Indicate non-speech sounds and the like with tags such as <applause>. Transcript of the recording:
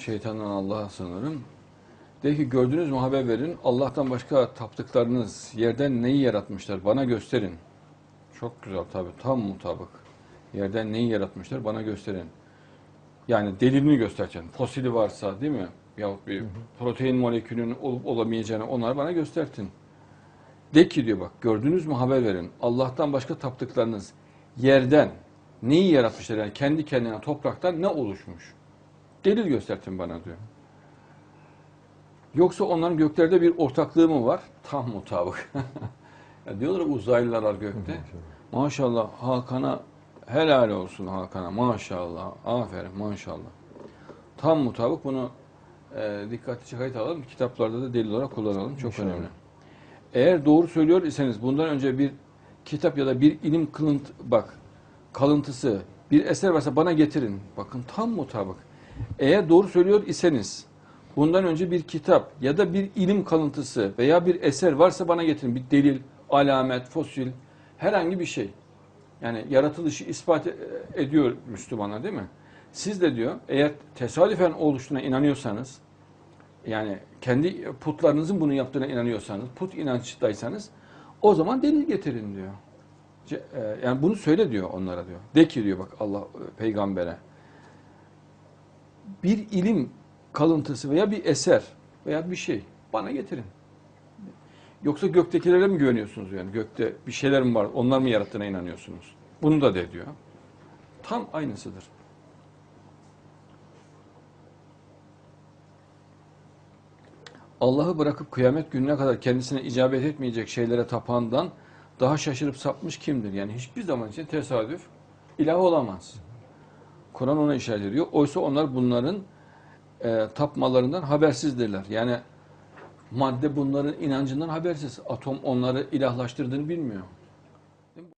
Şeytandan Allah'a sığınırım. De ki gördünüz mü haber verin. Allah'tan başka taptıklarınız yerden neyi yaratmışlar bana gösterin. Çok güzel tabi tam mutabık. Yerden neyi yaratmışlar bana gösterin. Yani delilini göstereceksin. Fosili varsa değil mi? Yahut bir protein molekülünün olup olamayacağını onlar bana göstertin. De ki diyor bak gördünüz mü haber verin. Allah'tan başka taptıklarınız yerden neyi yaratmışlar? Yani kendi kendine topraktan ne oluşmuş? Delil göstertin bana diyor. Yoksa onların göklerde bir ortaklığı mı var? Tam mutabık. <laughs> ya diyorlar uzaylılar var gökte. Maşallah Hakan'a helal olsun Hakan'a maşallah. Aferin maşallah. Tam mutabık bunu e, dikkatli kayıt alalım. Kitaplarda da delil olarak kullanalım. Çok İnşallah. önemli. Eğer doğru söylüyor iseniz bundan önce bir kitap ya da bir ilim kılınt bak kalıntısı bir eser varsa bana getirin. Bakın tam mutabık. Eğer doğru söylüyor iseniz bundan önce bir kitap ya da bir ilim kalıntısı veya bir eser varsa bana getirin. Bir delil, alamet, fosil herhangi bir şey. Yani yaratılışı ispat e- ediyor Müslümanlar değil mi? Siz de diyor eğer tesadüfen oluştuğuna inanıyorsanız yani kendi putlarınızın bunu yaptığına inanıyorsanız, put inançtaysanız o zaman delil getirin diyor. E, Yani bunu söyle diyor onlara diyor. De ki diyor bak Allah e, peygambere. Bir ilim kalıntısı veya bir eser veya bir şey bana getirin. Yoksa göktekilere mi güveniyorsunuz yani? Gökte bir şeyler mi var? Onlar mı yarattığına inanıyorsunuz? Bunu da de diyor. Tam aynısıdır. Allah'ı bırakıp kıyamet gününe kadar kendisine icabet etmeyecek şeylere tapandan daha şaşırıp sapmış kimdir? Yani hiçbir zaman için tesadüf ilah olamaz. Kur'an ona işaret ediyor. Oysa onlar bunların e, tapmalarından habersizdirler. Yani madde bunların inancından habersiz. Atom onları ilahlaştırdığını bilmiyor.